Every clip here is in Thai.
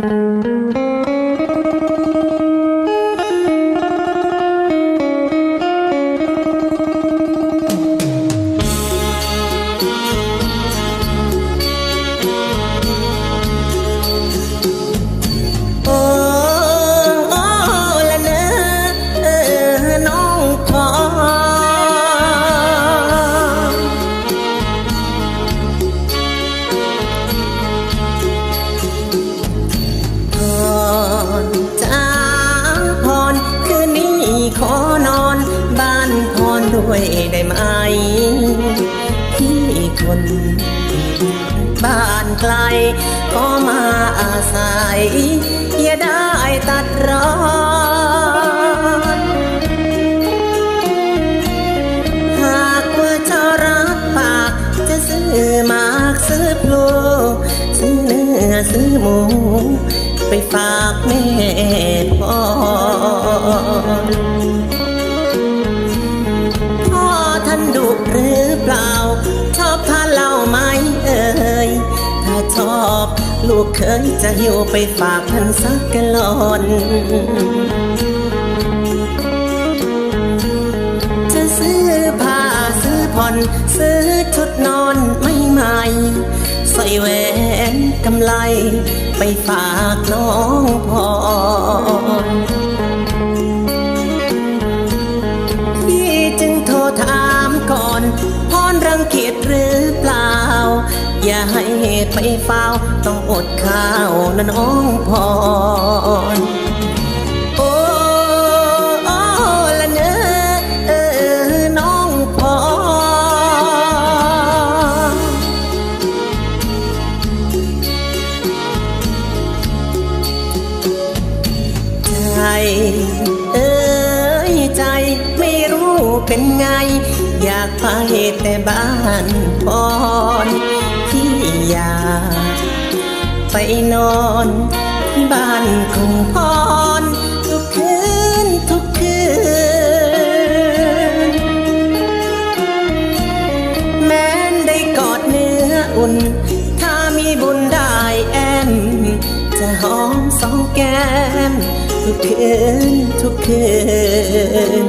โด้วยได้ไหมพี่คนบ้านไกลก็มาอาศัยอย่าได้ตัดรอนหากว่าเจ้ารับปากจะซื้อหมากซื้อพลูซื้อเนื้อซื้อหมูไปฝากแม่พ่อ ลูกเคยจะหิวไปฝากท่านสักกะลอนจะซื้อผ้าซื้อผ่อน ซื้อชุดนอนไม่ใหม่ใส่แหวนกำไลไปฝากน้องพรพี่จึงโทรถา อย่าให้ไปเฝ้าต้องอดข้าวนะน้องพรโอ้โอ้ละเนอเออน้องพอใจเอ้ยใจไม่รู้เป็นไง อยากไปแต่บ้านพร ยา ไปนอนที่บ้านของพรทุกคืนทุกคืน แม้นได้กอดเนื้ออุ่น ถ้ามีบุญได้แอม จะหอมสองแก้ม ทุกคืนทุกคืน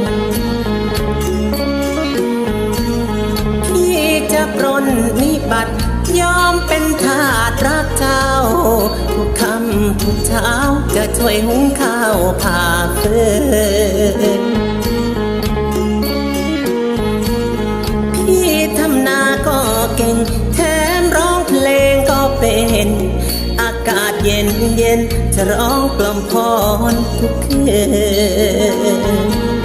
พี่จะปรนนิบัติ ยอมเป็นทาสรักเจ้า ทุกคำทุกเช้าจะช่วยหุงข้าวผ่าเฟืนพี่ทำนาก็เก่ง แถมร้องเพลงก็เป็น อากาศเย็นเย็นจะร้องกล่อมพรทุกคืน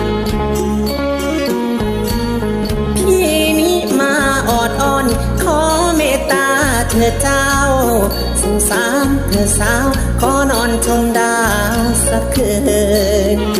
เธอเจ้า สงสารเธอสาว ขอนอนชมดาวสักคืน